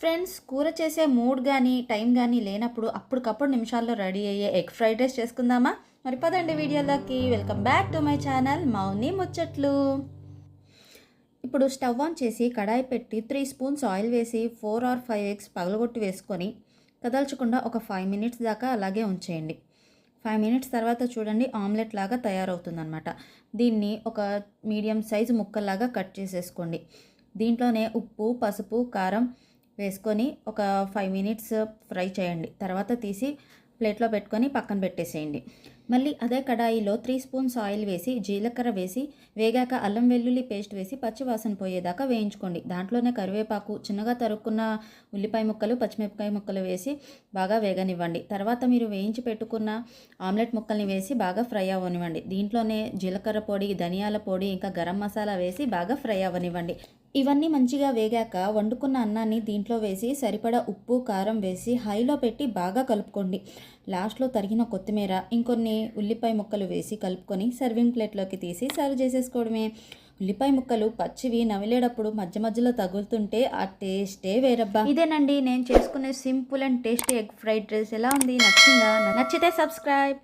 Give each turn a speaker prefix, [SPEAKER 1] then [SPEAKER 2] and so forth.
[SPEAKER 1] Friends కూర చేసే mood కానీ టైం కానీ లేనప్పుడు అప్పటికప్పుడు నిమిషాల్లో రెడీ అయ్యే ఎగ్ ఫ్రైడ్ రైస్ చేసుకుందామా? మరి పదండి వీడియోలోకి. Welcome back to my channel Mouni Muchatlu. ఇప్పుడు స్టవ్ ఆన్ చేసి కడాయి పెట్టి త్రీ స్పూన్స్ ఆయిల్ వేసి ఫోర్ ఆర్ ఫైవ్ ఎగ్స్ పగలగొట్టి వేసుకొని కదల్చకుండా ఒక ఫైవ్ మినిట్స్ దాకా అలాగే ఉంచేయండి. ఫైవ్ మినిట్స్ తర్వాత చూడండి ఆమ్లెట్ లాగా తయారవుతుందన్నమాట. దీన్ని ఒక మీడియం సైజు ముక్కల్లాగా కట్ చేసేసుకోండి. దీంట్లోనే ఉప్పు పసుపు కారం వేసుకొని ఒక ఫైవ్ మినిట్స్ ఫ్రై చేయండి. తర్వాత తీసి ప్లేట్లో పెట్టుకొని పక్కన పెట్టేసేయండి. మళ్ళీ అదే కడాయిలో త్రీ స్పూన్స్ ఆయిల్ వేసి జీలకర్ర వేసి వేగాక అల్లం వెల్లుల్లి పేస్ట్ వేసి పచ్చివాసన పోయేదాకా వేయించుకోండి. దాంట్లోనే కరివేపాకు చిన్నగా తరుక్కున్న ఉల్లిపాయ ముక్కలు పచ్చిమిరపకాయ ముక్కలు వేసి బాగా వేగనివ్వండి. తర్వాత మీరు వేయించి పెట్టుకున్న ఆమ్లెట్ ముక్కల్ని వేసి బాగా ఫ్రై అవ్వనివ్వండి. దీంట్లోనే జీలకర్ర పొడి ధనియాల పొడి ఇంకా గరం మసాలా వేసి బాగా ఫ్రై అవ్వనివ్వండి. ఇవన్నీ మంచిగా వేగాక వండుకున్న అన్నాన్ని దీంట్లో వేసి సరిపడా ఉప్పు కారం వేసి హైలో పెట్టి బాగా కలుపుకోండి. లాస్ట్లో తరిగిన కొత్తిమీర ఇంకొన్ని ఉల్లిపాయ ముక్కలు వేసి కలుపుకొని సర్వింగ్ ప్లేట్లోకి తీసి సర్వ్ చేసేసుకోవడమే. ఉల్లిపాయ ముక్కలు పచ్చివి నవిలేటప్పుడు మధ్య మధ్యలో తగులుతుంటే ఆ టేస్టే వేరబ్బా. ఇదేనండి నేను చేసుకునే simple and tasty egg fried rice. ఎలా ఉంది? నచ్చిందా? నచ్చితే సబ్స్క్రైబ్.